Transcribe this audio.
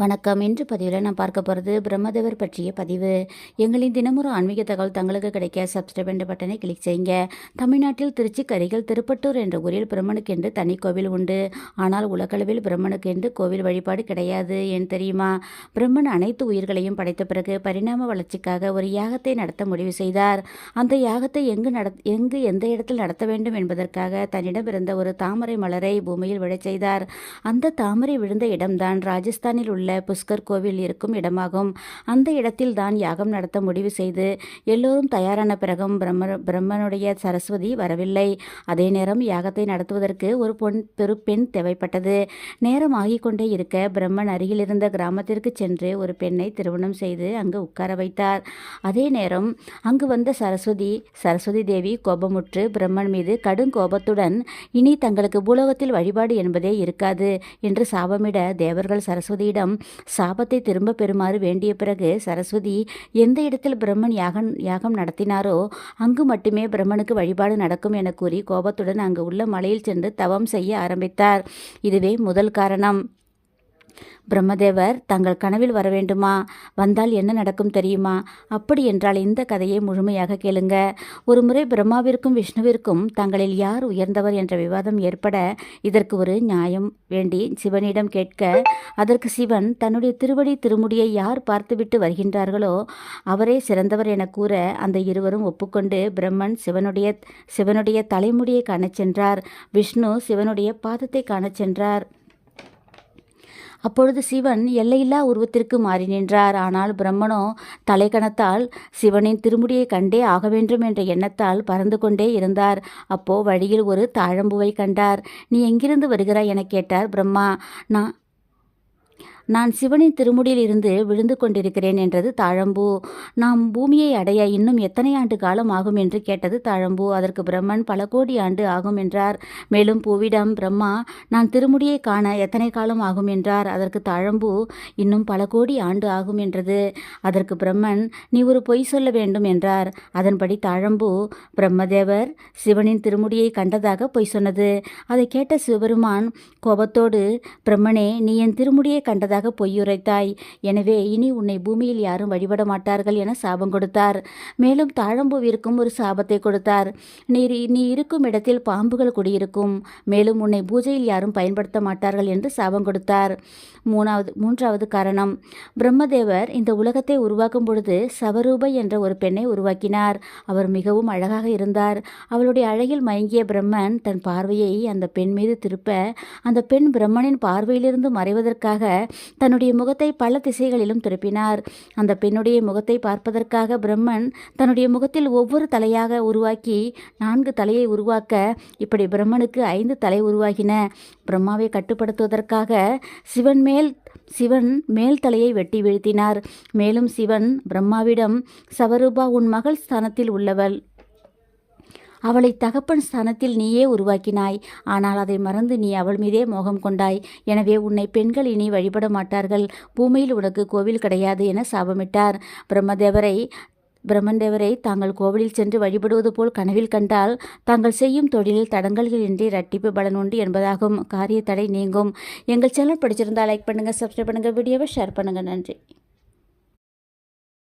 வணக்கம். இன்று பதிவில் நான் பார்க்க போகிறது பிரம்மதேவர் பற்றிய பதிவு. எங்களின் தினமுறை ஆன்மீக தகவல் தங்களுக்கு கிடைக்க சப்ஸ்கிரைப் என்ற பட்டனை கிளிக் செய்யுங்க. தமிழ்நாட்டில் திருச்சி கரிகள் திருப்பட்டூர் என்ற ஊரில் பிரம்மனுக்கு என்று தனி கோவில் உண்டு. ஆனால் உலகளவில் பிரம்மனுக்கு என்று கோவில் வழிபாடு கிடையாது ஏன் தெரியுமா? பிரம்மன் அனைத்து உயிர்களையும் படைத்த பிறகு பரிணாம வளர்ச்சிக்காக ஒரு யாகத்தை நடத்த முடிவு செய்தார். அந்த யாகத்தை எங்கு நட எங்கு எந்த இடத்தில் நடத்த வேண்டும் என்பதற்காக தன்னிடம் இருந்த ஒரு தாமரை மலரை பூமியில் விழச் செய்தார். அந்த தாமரை விழுந்த இடம்தான் ராஜஸ்தானில் உள்ள புஷ்கர் கோவில் இருக்கும் இடமாகும். அந்த இடத்தில் தான் யாகம் நடத்த முடிவு செய்து எல்லோரும் தயாரான பிறகும் பிரம்ம பிரம்மனுடைய சரஸ்வதி வரவில்லை. அதே நேரம் யாகத்தை நடத்துவதற்கு ஒரு பொன் பெரு பெண் தேவைப்பட்டது. நேரம் ஆகிக்கொண்டே இருக்க பிரம்மன் அருகில் இருந்த கிராமத்திற்கு சென்று ஒரு பெண்ணை திருமணம் செய்து அங்கு உட்கார வைத்தார். அதே நேரம் அங்கு வந்த சரஸ்வதி சரஸ்வதி தேவி கோபமுற்று பிரம்மன் மீது கடும் கோபத்துடன் இனி தங்களுக்கு பூலோகத்தில் வழிபாடு என்பதே இருக்காது என்று சாபமிட தேவர்கள் சரஸ்வதியிடம் சாபத்தை திரும்ப பெறுமாறு வேண்டிய பிறகு சரஸ்வதி எந்த இடத்தில் பிரம்மன் யாகம் யாகம் நடத்தினாரோ அங்கு மட்டுமே பிரம்மனுக்கு வழிபாடு நடக்கும் என கூறி கோபத்துடன் அங்கு உள்ள மலையில் சென்று தவம் செய்ய ஆரம்பித்தார். இதுவே முதல் காரணம். பிரம்மதேவர் தங்கள் கனவில் வர வேண்டுமா? வந்தால் என்ன நடக்கும் தெரியுமா? அப்படி என்றால் இந்த கதையை முழுமையாக கேளுங்க. ஒரு முறை பிரம்மாவிற்கும் விஷ்ணுவிற்கும் தங்களில் யார் உயர்ந்தவர் என்ற விவாதம் ஏற்பட இதற்கு ஒரு நியாயம் வேண்டி சிவனிடம் கேட்க அதற்கு சிவன் தன்னுடைய திருவடி திருமுடியை யார் பார்த்துவிட்டு வருகின்றார்களோ அவரே சிறந்தவர் என கூற அந்த இருவரும் ஒப்புக்கொண்டு பிரம்மன் சிவனுடைய சிவனுடைய தலைமுடியை காணச் சென்றார். விஷ்ணு சிவனுடைய பாதத்தை காணச் சென்றார். அப்பொழுது சிவன் எல்லையில்லா உருவத்திற்கு மாறி நின்றார். ஆனால் பிரம்மனோ தலைக்கணத்தால் சிவனின் திருமுடியை கண்டே ஆக வேண்டும் என்ற எண்ணத்தால் பறந்து கொண்டே இருந்தார். அப்போ வழியில் ஒரு தாழம்புவை கண்டார். நீ எங்கிருந்து வருகிறாய்? என கேட்டார் பிரம்மா. நான் நான் சிவனின் திருமுடியில் இருந்து விழுந்து கொண்டிருக்கிறேன் என்றது தாழம்பூ. நாம் பூமியை அடைய இன்னும் எத்தனை ஆண்டு காலம் ஆகும் என்று கேட்டது தாழம்பூ. அதற்கு பிரம்மன் பல கோடி ஆண்டு ஆகும் என்றார். மேலும் பூவிடம் பிரம்மா நான் திருமுடியை காண எத்தனை காலம் ஆகும் என்றார். அதற்கு தாழம்பூ இன்னும் பல கோடி ஆண்டு ஆகும் என்றது. அதற்கு பிரம்மன் நீ ஒரு பொய் சொல்ல வேண்டும் என்றார். அதன்படி தாழம்பூ பிரம்மதேவர் சிவனின் திருமுடியை கண்டதாக பொய் சொன்னது. அதை கேட்ட சிவபெருமான் கோபத்தோடு பிரம்மனே நீ என் திருமுடியை கண்டதாக பொய்யாக பொய்யுரைத்தாய். எனவே இனி உன்னை பூமியில் யாரும் வழிபட மாட்டார்கள் என சாபம் கொடுத்தார். மேலும் தாழம்பூவிற்கும் ஒரு சாபத்தை கொடுத்தார். நீ நீ இருக்கும் இடத்தில் பாம்புகள் குடியிருக்கும். மேலும் உன்னை பூஜையில் யாரும் பயன்படுத்த மாட்டார்கள் என்று சாபம் கொடுத்தார். மூணாவது மூன்றாவது காரணம். பிரம்மதேவர் இந்த உலகத்தை உருவாக்கும் பொழுது சவரூபை என்ற ஒரு பெண்ணை உருவாக்கினார். அவர் மிகவும் அழகாக இருந்தார். அவளுடைய அழகில் மயங்கிய பிரம்மன் தன் பார்வையை அந்த பெண் மீது திருப்ப அந்த பெண் பிரம்மனின் பார்வையிலிருந்து மறைவதற்காக தன்னுடைய முகத்தை பல திசைகளிலும் திருப்பினார். அந்த பெண்ணுடைய முகத்தை பார்ப்பதற்காக பிரம்மன் தன்னுடைய முகத்தில் ஒவ்வொரு தலையாக உருவாக்கி நான்கு தலையை உருவாக்க இப்படி பிரம்மனுக்கு ஐந்து தலை உருவாகின. பிரம்மாவை கட்டுப்படுத்துவதற்காக சிவன் மேல் சிவன் மேல் தலையை வெட்டி வீழ்த்தினார். மேலும் சிவன் பிரம்மாவிடம் சவரூபா உன் மகள் ஸ்தானத்தில் உள்ளவள். அவளை தகப்பன் ஸ்தானத்தில் நீயே உருவாக்கினாய். ஆனால் அதை மறந்து நீ அவள் மீதே மோகம் கொண்டாய். எனவே உன்னை பெண்கள் இனி வழிபட மாட்டார்கள். பூமியில் உனக்கு கோவில் கிடையாது என சாபமிட்டார். பிரம்மதேவரை பிரம்மந்தேவரை தாங்கள் கோவிலில் சென்று வழிபடுவது போல் கனவில் கண்டால் தாங்கள் செய்யும் தொழிலில் தடங்கல்கள் இன்றி ரட்டிப்பு பலன் உண்டு என்பதாகும். காரிய தடை நீங்கும். எங்கள் சேனல் படிச்சிருந்தால் லைக் பண்ணுங்கள் சப்ஸ்கிரைப் பண்ணுங்கள் வீடியோவை ஷேர் பண்ணுங்கள் நன்றி.